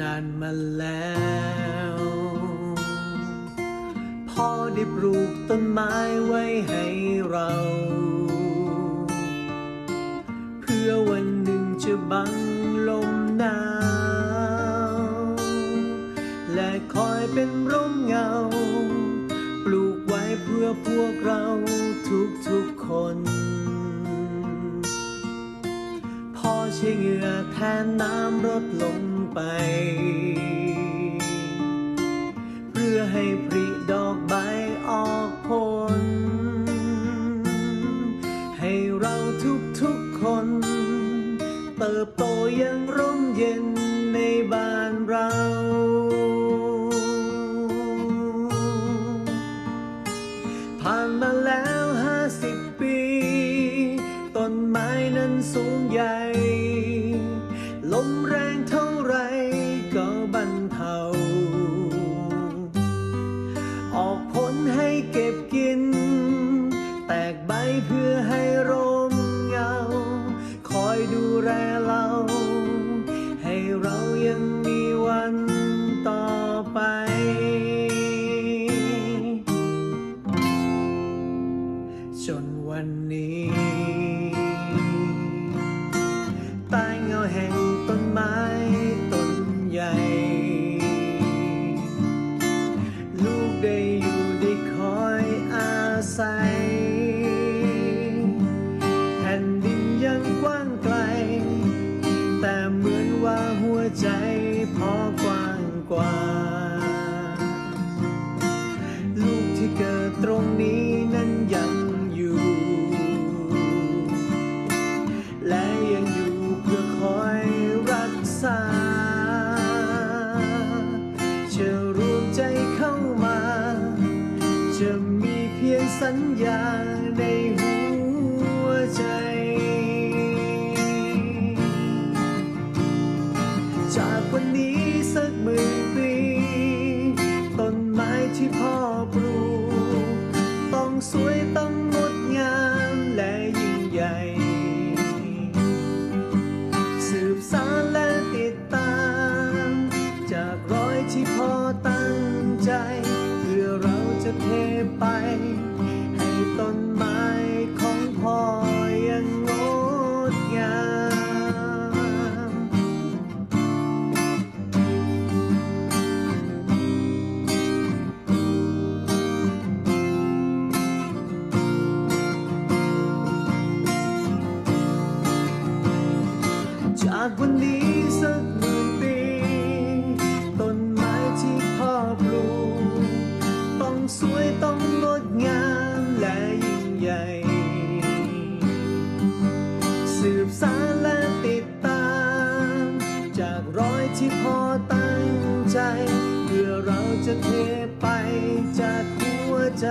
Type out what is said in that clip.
นานมาแล้ว พ่อได้ปลูกต้นไม้ไว้ให้เรา เพื่อวันหนึ่งจะบังลมหนาว และคอยเป็นร่มเงา ปลูกไว้เพื่อพวกเราทุกๆคนพ่อใช้เหงื่อแทนน้ำรดลง ไป เพื่อให้ผลิดอกใบออกผล ให้เราทุกๆคน เติบโตอยังร่มเย็นในบ้านเราผ่านมาแล้วห้าสิบปี ต้นไม้นั้นสูงใหญ่ ลมแรงเท่าา ออกผลให้เก็บกิน แตกใบเพื่อให้ร่มเงา คอยดูแลเรา ให้เรายังมีวันต่อไปจนวันนี้ ใจพอกว้างกว่า ลูกที่เกิดตรงนี้นั้นยังอยู่ และยังอยู่เพื่อคอยรักษาจะรวมใจเข้ามา จะมีเพียงสัญญาในหัวใจ วันนี้สักหมื่นปี ต้นไม้ที่พ่อปลูก ต้องสวยต้องงดงามและยิ่งใหญ่ สืบสานและติดตาม จากรอยที่พ่อตั้งใจ เพื่อเราจะเทไป ให้ต้นไม้ากวันนี้สักหมื่นปีต้นไม้ที่พ่อปลูกต้องสวยต้องงดงามและยิ่งใหญ่ สืบสานและติดตาม จากรอยที่พ่อตั้งใจ เพื่อเราจะเทไปจากหัวใจ